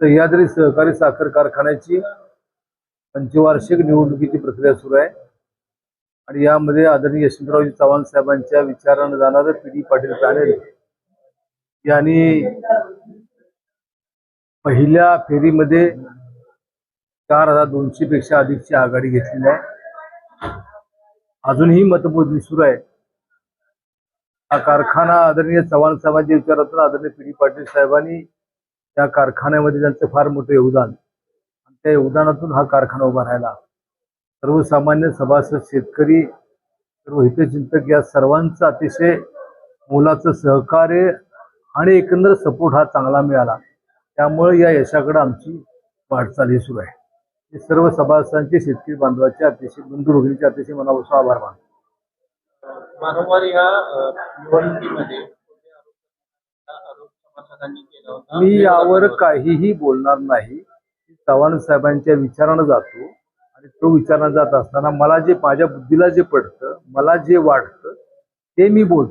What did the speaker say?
सह्याद्री सहकारी साखर कारखान्याची पंचवार्षिक निवडणुकीची प्रक्रिया सुरू आहे. आणि यामध्ये आदरणीय यशवंतरावजी चव्हाण साहेबांच्या विचारानं जाणारं पी डी पाटील पॅनेल यांनी पहिल्या फेरीमध्ये चार हजार दोनशे पेक्षा अधिकची आघाडी घेतलेली आहे. अजूनही मतमोजणी सुरू आहे. हा कारखाना आदरणीय चव्हाण साहेबांच्या विचारातून आदरणीय पी डी पाटील साहेबांनी त्या कारखान्यामध्ये त्यांचं फार मोठं योगदान. आणि त्या योगदानातून हा कारखाना उभा राहिला. सर्वसामान्य सभासद शेतकरी सर्व हितचिंतक या सर्वांचं अतिशय मोलाचं सहकार्य आणि एकंदर सपोर्ट हा चांगला मिळाला. त्यामुळे या यशाकडे आमची वाटचाल ही सुरू आहे. हे सर्व सभासदांचे शेतकरी बांधवाचे अतिशय बंधू भगिनीचे अतिशय मनापासून आभार मानतो. वारंवार या निवडणुकीमध्ये केला होता. मी यावर काहीही बोलणार नाही. चव्हाण साहेबांच्या विचारानं जातो आणि तो विचारानं जात असताना मला जे माझ्या बुद्धीला जे पडतं मला जे वाटतं ते मी बोलतो.